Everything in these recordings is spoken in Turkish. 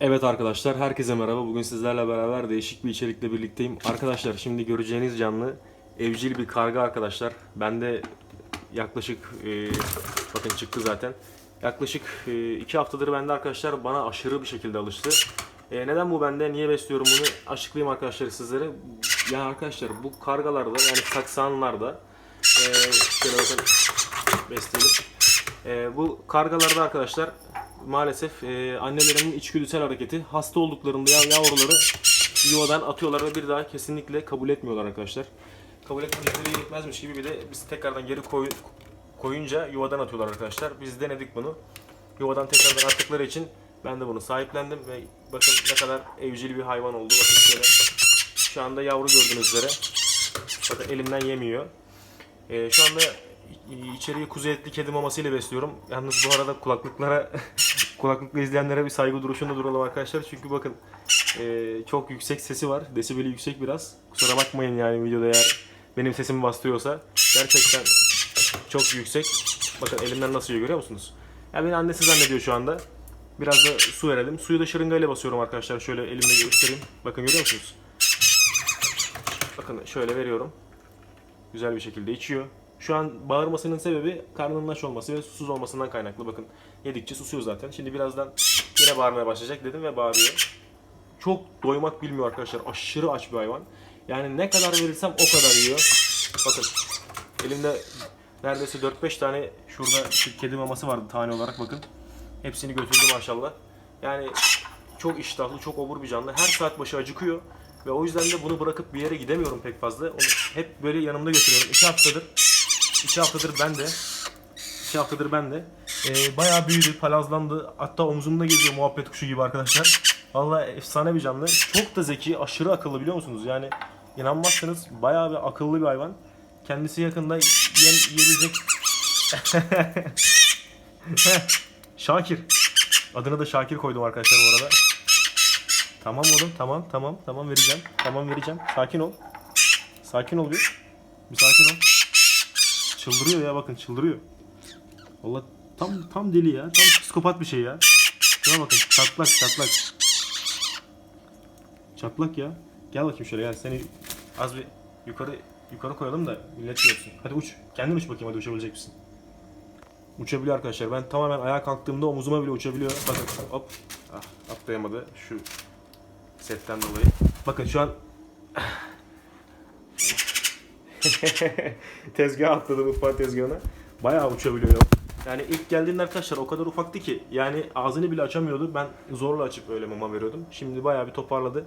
Evet arkadaşlar herkese merhaba. Bugün sizlerle beraber değişik bir içerikle birlikteyim. Arkadaşlar şimdi göreceğiniz canlı evcil bir karga arkadaşlar. Ben de yaklaşık e, bakın çıktı zaten. Yaklaşık 2 haftadır bende arkadaşlar bana aşırı bir şekilde alıştı. E, neden bu bende? Niye besliyorum bunu? Açıklayayım arkadaşlar sizlere. Yani arkadaşlar bu kargalarda yani saksanlarda e, şöyle bakın besleyelim. E, bu kargalarda arkadaşlar maalesef e, annelerinin içgüdüsel hareketi hasta olduklarında ya yavruları yuvadan atıyorlar ve bir daha kesinlikle kabul etmiyorlar arkadaşlar. Kabul etmedikleri yetmezmiş gibi bir de biz tekrardan geri koy, koyunca yuvadan atıyorlar arkadaşlar. Biz denedik bunu. Yuvadan tekrardan attıkları için ben de bunu sahiplendim ve bakın ne kadar evcil bir hayvan oldu. Bakın şöyle şu anda yavru gördüğünüz üzere. Bakın elimden yemiyor. Ee, şu anda i- içeriği kuzu etli kedi mamasıyla besliyorum. Yalnız bu arada kulaklıklara kulaklıkla izleyenlere bir saygı duruşunda duralım arkadaşlar. Çünkü bakın e, çok yüksek sesi var. Desibeli yüksek biraz. Kusura bakmayın yani videoda eğer benim sesimi bastırıyorsa. Gerçekten çok yüksek. Bakın elimden nasıl yiyor görüyor musunuz? Ya beni annesi zannediyor şu anda. Biraz da su verelim. Suyu da şırıngayla basıyorum arkadaşlar. Şöyle elimle göstereyim. Bakın görüyor musunuz? Bakın şöyle veriyorum. Güzel bir şekilde içiyor. Şu an bağırmasının sebebi karnının aç olması ve susuz olmasından kaynaklı. Bakın yedikçe susuyor zaten. Şimdi birazdan yine bağırmaya başlayacak dedim ve bağırıyor. Çok doymak bilmiyor arkadaşlar. Aşırı aç bir hayvan. Yani ne kadar verirsem o kadar yiyor. Bakın elimde neredeyse 4-5 tane şurada şu kedi maması vardı tane olarak bakın. Hepsini götürdü maşallah. Yani çok iştahlı, çok obur bir canlı. Her saat başı acıkıyor. Ve o yüzden de bunu bırakıp bir yere gidemiyorum pek fazla. Onu hep böyle yanımda götürüyorum. İki haftadır, iki haftadır ben de, iki haftadır ben de. Ee, bayağı büyüdü, palazlandı. Hatta omzumda geziyor muhabbet kuşu gibi arkadaşlar. Vallahi efsane bir canlı. Çok da zeki, aşırı akıllı biliyor musunuz? Yani inanmazsanız bayağı bir akıllı bir hayvan. Kendisi yakında yiyen, yiyebilecek... Şakir. Adını da Şakir koydum arkadaşlar bu arada. Tamam oğlum tamam tamam tamam vereceğim. Tamam vereceğim. Sakin ol. Sakin ol bir. Bir sakin ol. Çıldırıyor ya bakın çıldırıyor. Valla tam tam deli ya. Tam psikopat bir şey ya. Şuna bakın çatlak çatlak. Çatlak ya. Gel bakayım şöyle gel seni az bir yukarı yukarı koyalım da millet görsün. Hadi uç. Kendin uç bakayım hadi uçabilecek misin? Uçabiliyor arkadaşlar. Ben tamamen ayağa kalktığımda omuzuma bile uçabiliyor. Bakın hop. Ah, atlayamadı. Şu setten dolayı. Bakın şu an tezgaha atladı mutfak tezgahına. Bayağı uçabiliyor. Yani ilk geldiğinde arkadaşlar o kadar ufaktı ki yani ağzını bile açamıyordu. Ben zorla açıp öyle mama veriyordum. Şimdi bayağı bir toparladı.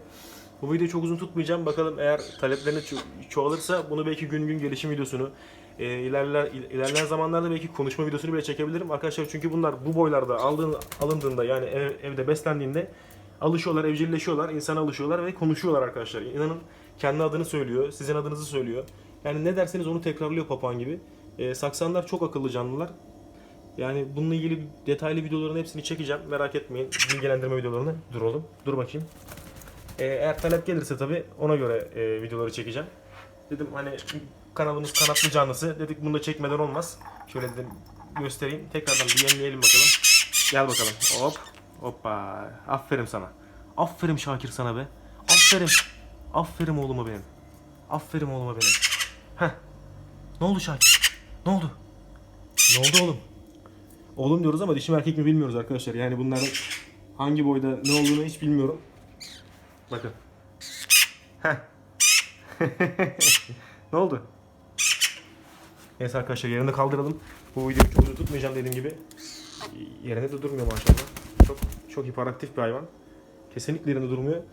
Bu videoyu çok uzun tutmayacağım. Bakalım eğer talepleriniz ço- çoğalırsa bunu belki gün gün gelişim videosunu e, ilerler ilerleyen zamanlarda belki konuşma videosunu bile çekebilirim arkadaşlar. Çünkü bunlar bu boylarda aldığın, alındığında yani ev- evde beslendiğinde alışıyorlar, evcilleşiyorlar, insana alışıyorlar ve konuşuyorlar arkadaşlar. İnanın kendi adını söylüyor, sizin adınızı söylüyor. Yani ne derseniz onu tekrarlıyor papağan gibi. E, saksanlar çok akıllı canlılar. Yani bununla ilgili detaylı videoların hepsini çekeceğim. Merak etmeyin. Bilgilendirme videolarını. Dur oğlum. Dur bakayım. E, eğer talep gelirse tabii ona göre e, videoları çekeceğim. Dedim hani kanalımız kanatlı canlısı. Dedik bunu da çekmeden olmaz. Şöyle dedim göstereyim. Tekrardan bir yenileyelim bakalım. Gel bakalım. Hop. Hoppa. Aferin sana. Aferin Şakir sana be. Aferin. Aferin oğluma benim. Aferin oğluma benim. Heh. Ne oldu Şakir? Ne oldu? Ne oldu oğlum? Oğlum diyoruz ama dişi erkek mi bilmiyoruz arkadaşlar. Yani bunların hangi boyda ne olduğunu hiç bilmiyorum. Bakın. Heh. ne oldu? Neyse arkadaşlar yerinde kaldıralım. Bu videoyu çok uzun tutmayacağım dediğim gibi. Yerinde de durmuyor maşallah. Çok çok hiperaktif bir hayvan. Kesinlikle yerinde durmuyor.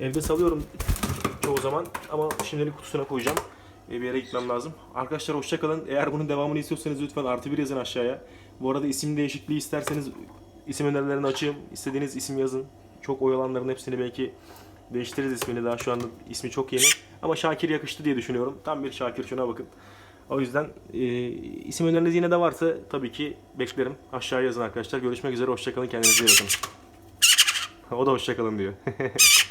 Evde salıyorum çoğu zaman ama şimdilik kutusuna koyacağım. Bir yere gitmem lazım. Arkadaşlar hoşçakalın. Eğer bunun devamını istiyorsanız lütfen artı bir yazın aşağıya. Bu arada isim değişikliği isterseniz isim önerilerini açayım. İstediğiniz isim yazın. Çok oyalanların hepsini belki değiştiririz ismini daha şu anda ismi çok yeni. Ama Şakir yakıştı diye düşünüyorum. Tam bir Şakir şuna bakın. O yüzden e, isim öneriniz yine de varsa tabii ki beklerim. Aşağıya yazın arkadaşlar. Görüşmek üzere. Hoşçakalın. Kendinize iyi bakın. O da hoşçakalın diyor.